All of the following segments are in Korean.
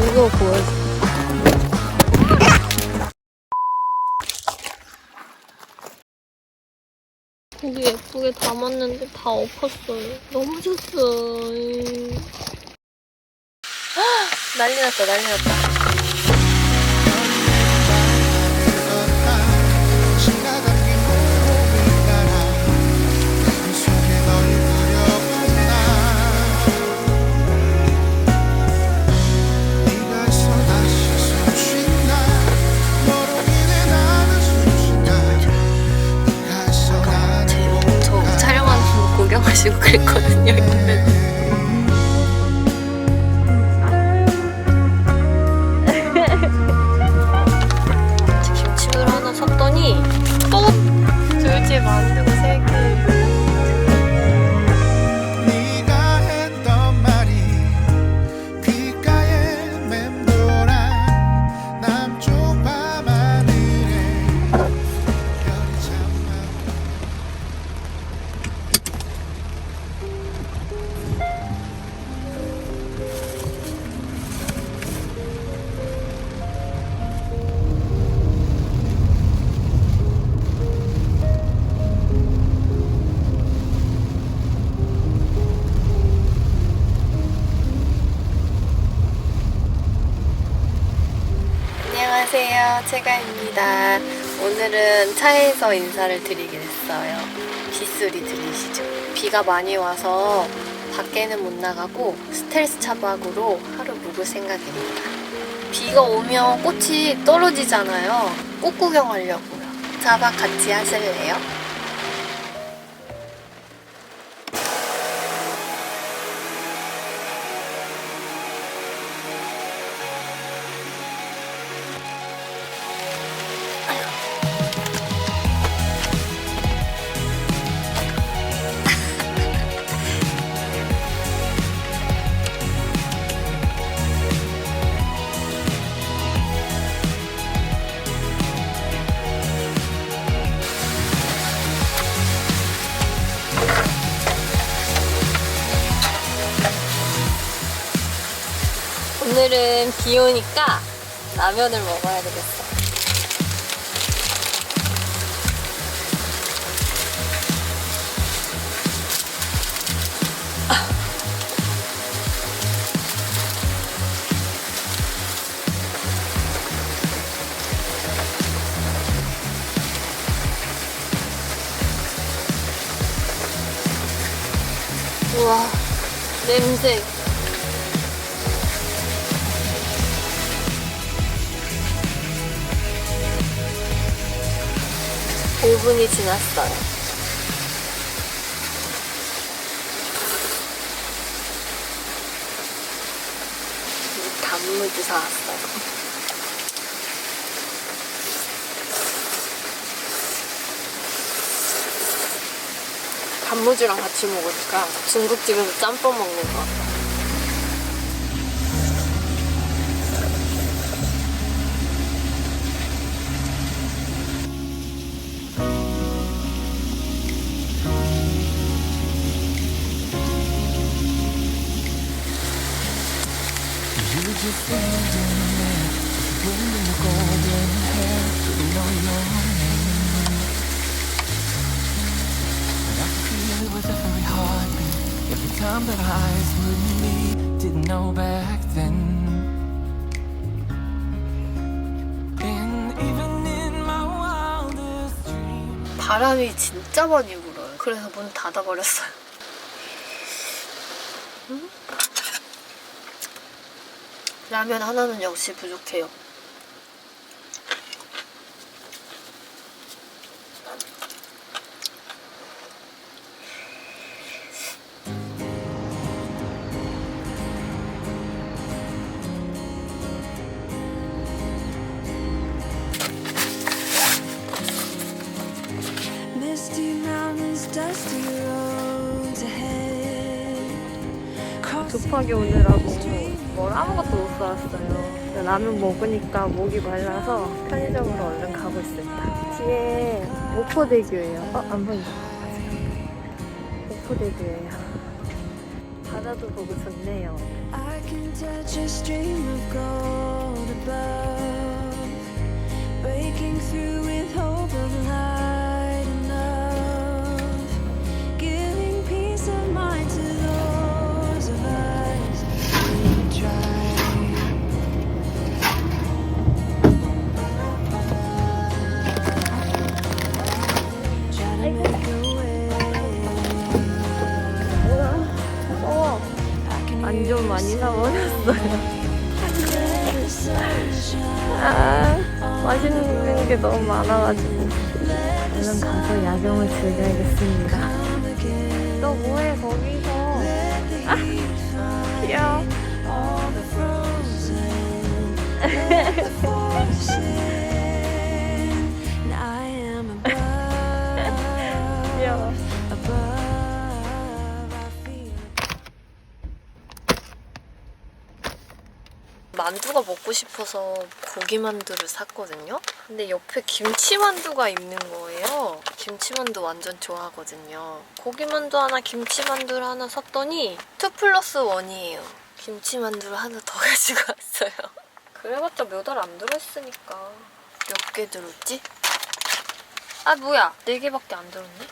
이거 보여줘. 고기 예쁘게 담았는데 다 엎었어요. 넘어졌어. 난리 났다, 난리 났다. 분 구경하시고 그랬거든요, 인터 채가입니다. 오늘은 차에서 인사를 드리게 됐어요. 빗소리 들리시죠? 비가 많이 와서 밖에는 못 나가고 스텔스 차박으로 하루 묵을 생각입니다. 비가 오면 꽃이 떨어지잖아요. 꽃 구경하려고요. 차박 같이 하실래요? 비 오니까 라면을 먹어야 되겠어. 5분이 지났어요. 단무지 사왔어요. 단무지랑 같이 먹으니까 중국집에서 짬뽕 먹는 거 같아요. 바람이 진짜 많이 불어요. 그래서 문 닫아버렸어요. 음? 라면 하나는 역시 부족해요. Misty mountains, dusty roads ahead. 급하게 오느라고 뭘 아무것도 못 사왔어요. 라면 먹으니까 목이 말라서 편의점으로 얼른 가고 있습니다. 뒤에 목포대교예요. 어, 안 보인다. 목포대교예요. 바다도 보고 좋네요. Light 많이 사버렸어요. 아, 맛있는 게 너무 많아가지고. 얼른 가서 야경을 즐겨야겠습니다. 너 뭐해, 만두가 먹고 싶어서 고기 만두를 샀거든요. 근데 옆에 김치 만두가 있는 거예요. 김치 만두 완전 좋아하거든요. 고기 만두 하나, 김치 만두를 하나 샀더니 2 플러스 1이에요. 김치 만두를 하나 더 가지고 왔어요. 그래봤자 몇 알 안 들어있으니까. 몇 개 들었지? 아 뭐야, 4개밖에 안 들었네.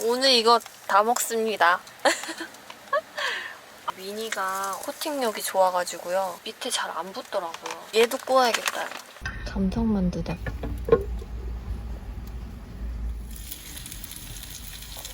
오늘 이거 다 먹습니다. 미니가 코팅력이 좋아가지고요. 밑에 잘 안 붙더라고요. 얘도 구워야겠다. 감성 만두다.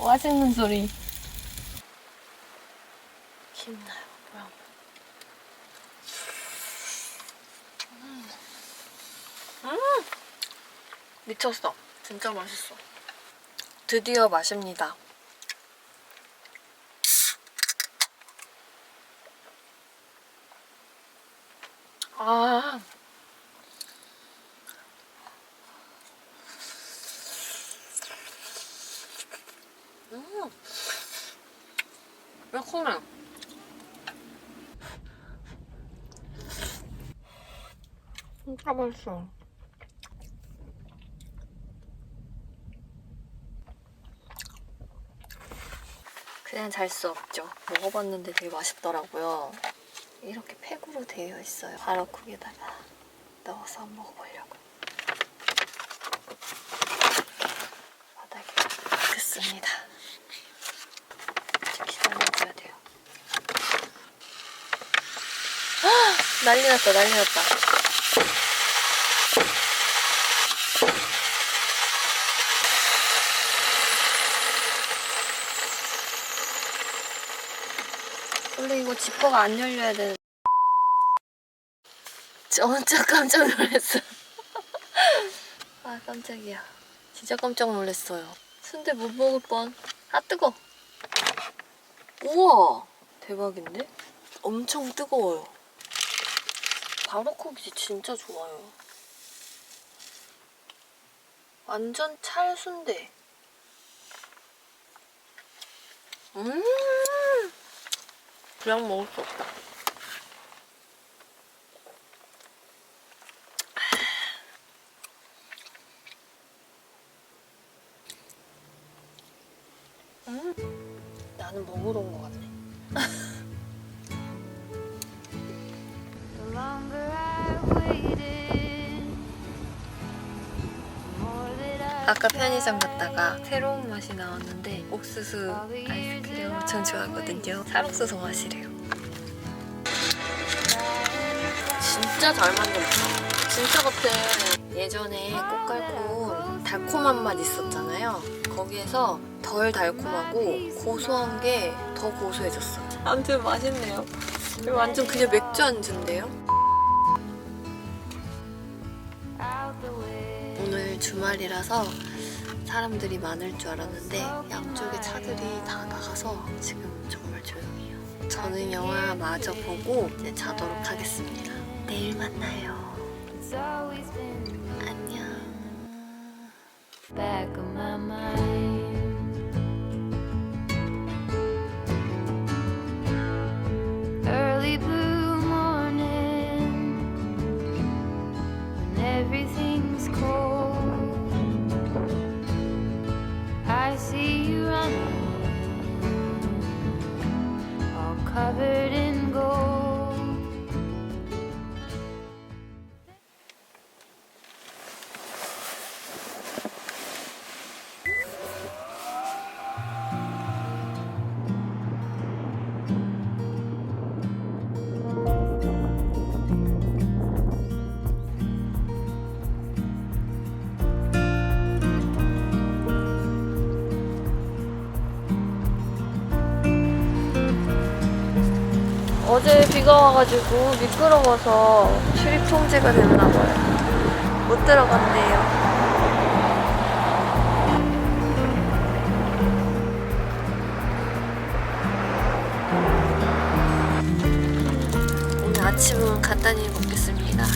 맛있는 소리. 힘나요, 뭐야. 음. 음! 미쳤어. 진짜 맛있어. 드디어 마십니다. 아. 음. 매콤해. 진짜 맛있어. 그냥 잘 수 없죠. 먹어봤는데 되게 맛있더라고요. 이렇게 팩으로 되어 있어요. 바로쿡에다가 넣어서 한번 먹어보려고. 바닥에 넣겠습니다. 기다려줘야 돼요. 헉! 난리 났다, 난리 났다. 원래 이거 지퍼가 안 열려야 되는. 진짜 깜짝 놀랐어. 아 깜짝이야. 진짜 깜짝 놀랐어요. 순대 못 먹을 뻔. 아 뜨거. 우와 대박인데? 엄청 뜨거워요. 바로코기 진짜 좋아요. 완전 찰순대. 음. 그냥 먹을 수 없다. 아까 편의점 갔다가 새로운 맛이 나왔는데 옥수수 아이스크림 엄청 좋아하거든요. 쌀옥수수 맛이래요. 진짜 잘 만들었다. 진짜 같아. 예전에 꽃갈콘 달콤한 맛 있었잖아요. 거기에서 덜 달콤하고 고소한 게 더 고소해졌어요. 아무튼 맛있네요. 완전 그냥 맥주 안주인데요. 주말이라서 사람들이 많을 줄 알았는데 양쪽에 차들이 다 나가서 지금 정말 조용해요. 저는 영화 마저 보고 이제 자도록 하겠습니다. 내일 만나요. 안녕. covered in 어제 비가 와가지고 미끄러워서 출입 통제가 됐나봐요. 못 들어간대요. 오늘 아침은 간단히 먹겠습니다.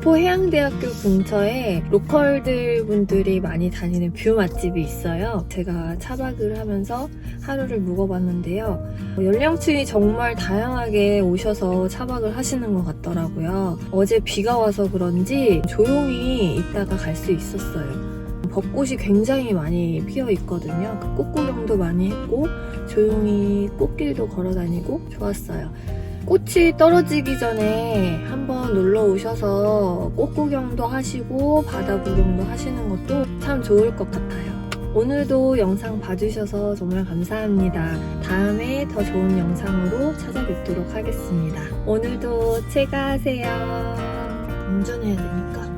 목포 해양대학교 근처에 로컬들 분들이 많이 다니는 뷰 맛집이 있어요. 제가 차박을 하면서 하루를 묵어봤는데요. 연령층이 정말 다양하게 오셔서 차박을 하시는 것 같더라고요. 어제 비가 와서 그런지 조용히 있다가 갈 수 있었어요. 벚꽃이 굉장히 많이 피어 있거든요. 그꽃 구경도 많이 했고 조용히 꽃길도 걸어 다니고 좋았어요. 꽃이 떨어지기 전에 한번 놀러 오셔서 꽃 구경도 하시고 바다 구경도 하시는 것도 참 좋을 것 같아요. 오늘도 영상 봐주셔서 정말 감사합니다. 다음에 더 좋은 영상으로 찾아뵙도록 하겠습니다. 오늘도 채가하세요. 운전해야 되니까.